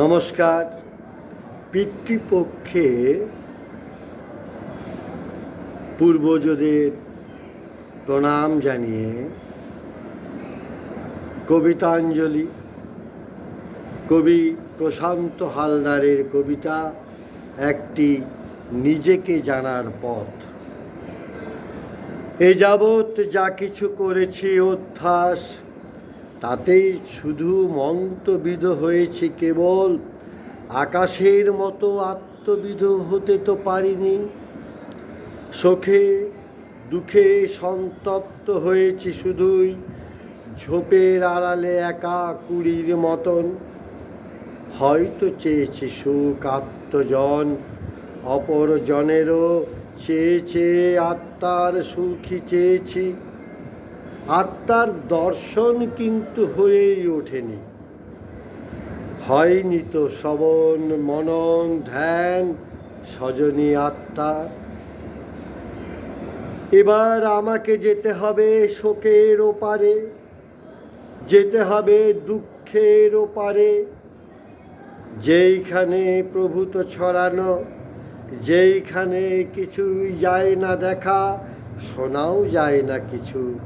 নমস্কার। পিতৃপক্ষে পূর্বজদের প্রণাম জানিয়ে কবিতাঞ্জলি, কবি প্রশান্ত হালদারের কবিতা একটি নিজেকে জানার পথ। এ যাবৎ যা কিছু করেছি অভ্যাস তাতেই শুধু মন্তবিদ হয়েছি কেবল, আকাশের মতো আত্মবিধ হতে তো পারিনি। সুখে দুঃখে সন্তপ্ত হয়েছি শুধুই, ঝোপের আড়ালে একা কুড়ির মতন। হয়তো চেয়েছি সুখ আত্মজন, অপরজনেরও চেয়ে চেয়ে আত্মার সুখী চেয়েছি। আত্মার দর্শন কিন্তু হয়েই ওঠেনি। হয়নি তো শ্রবণ, মনন, ধ্যান, সজনী আত্মা। এবার আমাকে যেতে হবে শোকের ওপারে, যেতে হবে দুঃখের ওপারে। যেইখানে প্রভূত ছড়ানো, যেইখানে কিছুই যায় না দেখা, শোনাও যায় না কিছু।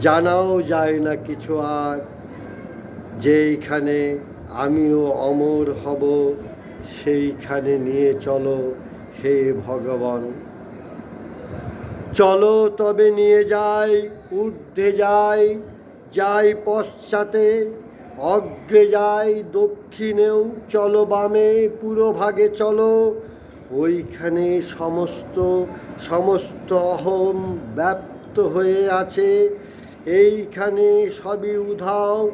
জানাও যায় না কিছু আর। যেইখানে আমিও অমর হব, সেইখানে নিয়ে চলো হে ভগবান। চলো তবে নিয়ে যাই, ঊর্ধ্বে যাই যাই পশ্চাতে, অগ্রে যাই, দক্ষিণেও চলো বামে, পুরো ভাগে চলো। ওইখানে সমস্ত সমস্ত অহম ব্যপ্ত হয়ে আছে। এইখানে সবই উধাও,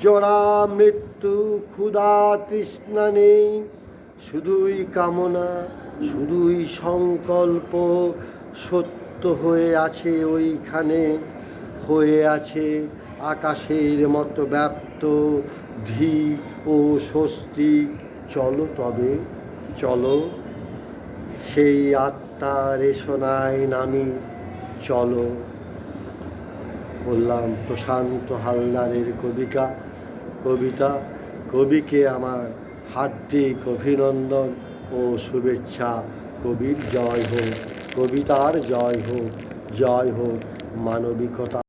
জরা, মৃত্যু, ক্ষুধা, তৃষ্ণা নেই। শুধুই কামনা, শুধুই সংকল্প সত্য হয়ে আছে ওইখানে, হয়ে আছে আকাশের মতো ব্যপ্ত ধী ও স্বস্তিক। চলো তবে, চলো, সেই আত্মার রেশনায় নামি, চলো। বললাম, প্রশান্ত হালদারের কবিকা, কবিতা, কবিকে আমার হার্দিক অভিনন্দন ও শুভেচ্ছা। কবির জয় হোক, কবিতার জয় হোক জয় হোক মানবিকতা।